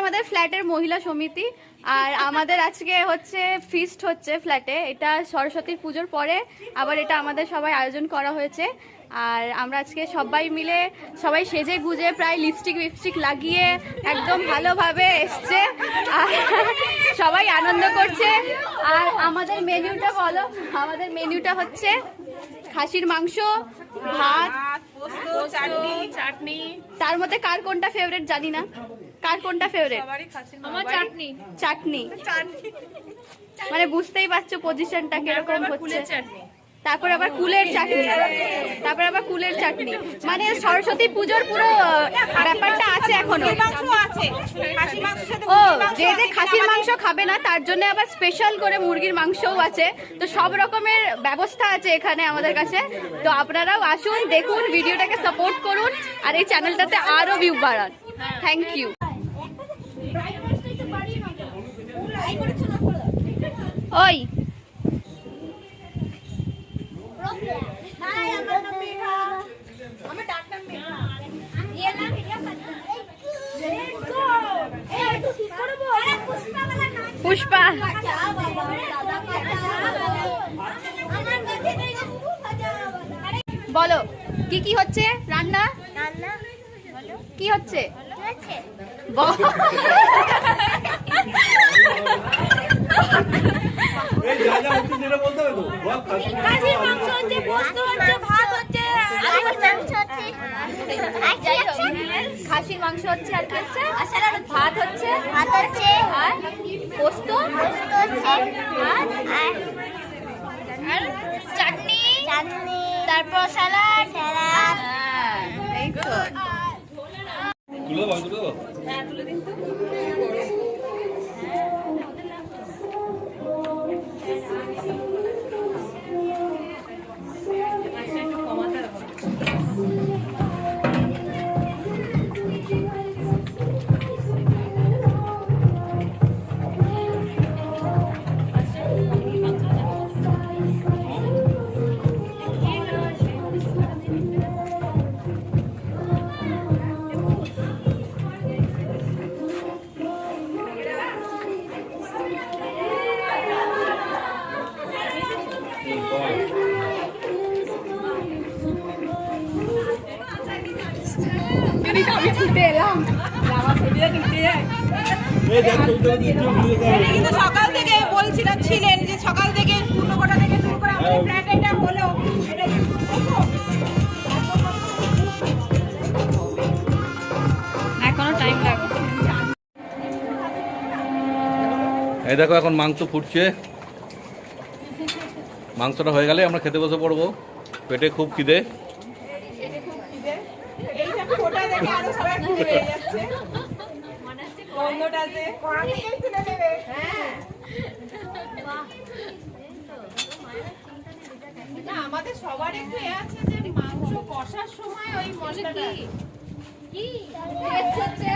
আমাদের ফ্ল্যাটের মহিলা সমিতি, আর আমাদের আজকে হচ্ছে ফিস্ট হচ্ছে ফ্ল্যাটে। এটা সরস্বতীর পুজোর পরে, আবার এটা আমাদের সবাই আয়োজন করা হয়েছে। আর আমরা আজকে সবাই মিলে, সবাই সেজে গুজে প্রায় লিপস্টিক লিপস্টিক লাগিয়ে একদম ভালোভাবে এসছে। সবাই আনন্দ করছে। আর আমাদের মেনুটা বলো। আমাদের মেনুটা হচ্ছে খাসির মাংস ভাত চাটনি চাটনি তার মধ্যে কার কোনটা ফেভারিট জানি না। কার কোনটা ফেভারিট আমার চাটনি। চাটনি। চাটনি। মানে বুঝতেই পারছ পজিশনটা কীরকম হচ্ছে। তারপর আবার কুলের চাটনি। তারপর আবার কুলের চাটনি। মানে সরস্বতী পুজোর পুরো ব্যাপারটা আছে এখনও। ও মাংস যে যে খাসির মাংস খাবে না তার জন্য আবার স্পেশাল করে মুরগির মাংসও আছে। তো সব রকমের ব্যবস্থা আছে এখানে আমাদের কাছে। তো আপনারাও আসুন দেখুন ভিডিওটাকে সাপোর্ট করুন আর এই চ্যানেলটাতে আরও ভিউ বাড়ান। থ্যাংক ইউ ওই। পুষ্পা। বলো কি কি হচ্ছে? রান্না? কি হচ্ছে? বল। এই যা যা হচ্ছে সেটা বলতে হবে তো। বল খাসির মাংস হচ্ছে পোস্ত হচ্ছে ভাত হচ্ছে আলু মাংস হচ্ছে। যাই হোক, খাসির মাংস হচ্ছে আর কি হচ্ছে। ভাত হচ্ছে। ভাত হচ্ছে। আর পোস্ত পোস্ত আর আর আর চাটনি চাটনি তারপর স্যালাড। স্যালাড হ্যাঁ, এই তো তুলে দাও তুলে দাও আমি কিন্তু সকাল থেকে বলছিলাম ছিলেন যে সকাল থেকে পূর্ণ কটা থেকে শুরু করে আমাদের ফ্ল্যাট এটা হলো এখনও টাইম লাগবে এই দেখো এখন মাংস ফুটছে। মাংসটা হয়ে গেলে আমরা খেতে বসে পড়ব। পেটে খুব খিদে এইটা ফোটা দেখে আরও সবাই খুঁজে পেয়ে যাচ্ছে গন্ধটাতে কড়া থেকেই তুলে নেবে হ্যাঁ না আমাদের সবার একটু আছে যে মাংস কষার সময় ওই মশলাটা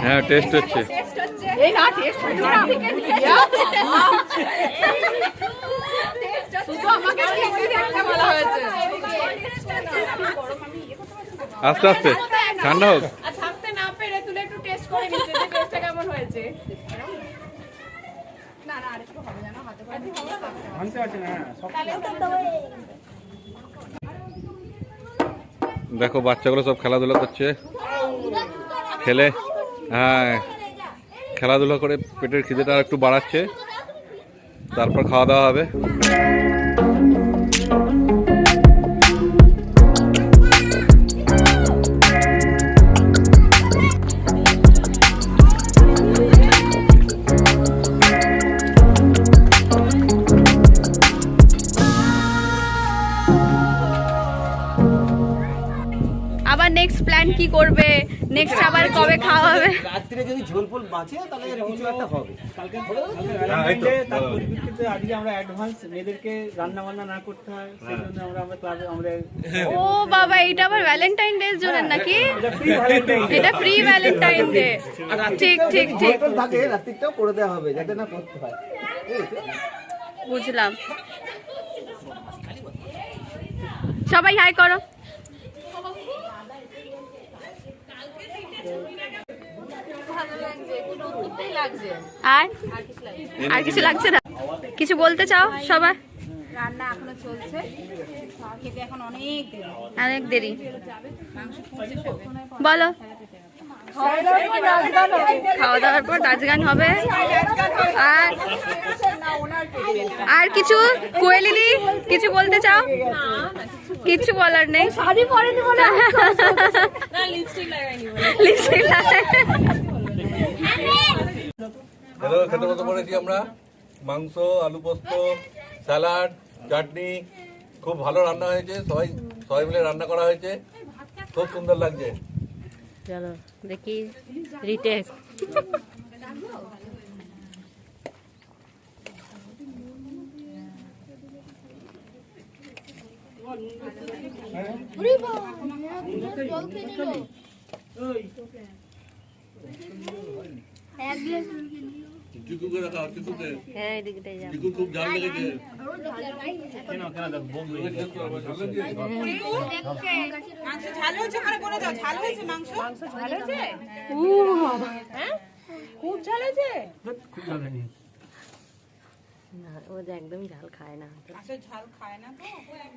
হ্যাঁ টেস্ট হচ্ছে। এই না টেস্ট হচ্ছে না। শুধু আমাকে খেতে বলা হয়েছে। আস্তে আস্তে। ঠান্ডা হোক আর থাকতে না পেরে তুলে একটু টেস্ট করে নিচ্ছে যে টেস্টটা কেমন হয়েছে না না আরেকটু হবে জানো হাতে করে দেখো, বাচ্চাগুলো সব খেলাধুলা করছে। খেলে হ্যাঁ খেলাধুলা করে পেটের খিদেটা একটু বাড়াচ্ছে। তারপর খাওয়া দাওয়া হবে। নেক্সট প্ল্যান কি করবে? নেক্সট আবার কবে খাওয়া হবে রাত্রে যদি ঝোল ফোল বাঁচে তাহলে কিছু একটা হবে। হ্যাঁ, এই তার পরিপ্রেক্ষিতে আজকে আমরা অ্যাডভান্স মেয়েদেরকে রান্না বান্না না করতে হয় সেই জন্য আমরা আমরা ক্লাবে আমরা ও বাবা এটা আবার ভ্যালেন্টাইন ডে জন্য নাকি? এটা প্রি ভ্যালেন্টাইন ডে ঠিক ঠিক ঠিক। থাকে রাত্রিটাও করে দেওয়া হবে যাতে না করতে হয়। বুঝলাম। সবাই হাই করো। আর? আর কিছু লাগছে না। কিছু বলতে চাও সবাই রান্না এখনও চলছে। খেতে এখন অনেক দেরি। অনেক বলো। খাওয়া দাওয়ার পর নাচ গান হবে। আর? আর কিছু? কোয়েলিদি কিছু বলতে চাও? কিছু বলার নেই। শাড়ি পরেনি বলে। লিপস্টিক লাগাই হ্যালো খেতে মতো পড়েছি আমরা। মাংস আলু পোস্ত স্যালাড চাটনি খুব ভালো রান্না হয়েছে। সবাই সবাই মিলে রান্না করা হয়েছে। খুব সুন্দর লাগছে। চলো দেখি রিটেক জাল ঝাল হ্যাঁ খুব ঝাল হয়েছে? না ও যে একদম ঝাল খায় না। আসলে ঝাল খায় না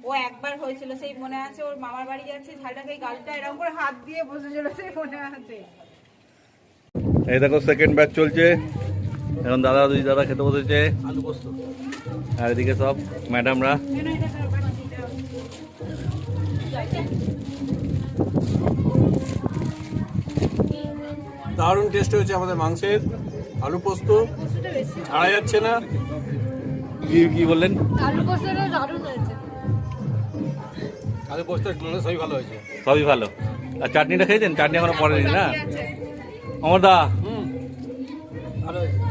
ও একবার হয়েছিল সেই মনে আছে ওর মামার বাড়ি যাচ্ছে ঝালটাকে গালটা এরকম করে হাত দিয়ে বসেছিল সেই মনে আছে। এই দেখো সেকেন্ড ব্যাচ চলছে। এখন দাদা দুই দাদা খেতে বসেছে। আলু পোস্ত। আর এদিকে সব ম্যাডামরা। দারুণ টেস্ট হয়েছে আমাদের মাংসের। আলু পোস্ত। ছাড়া যাচ্ছে না। কি কি বললেন? আলু পোস্ত সবই ভালো হয়েছে। সবই ভালো। আর চাটনিটা খেয়েছেন? চাটনি এখনও পড়েনি না? অমরদা ভালো হয়েছে।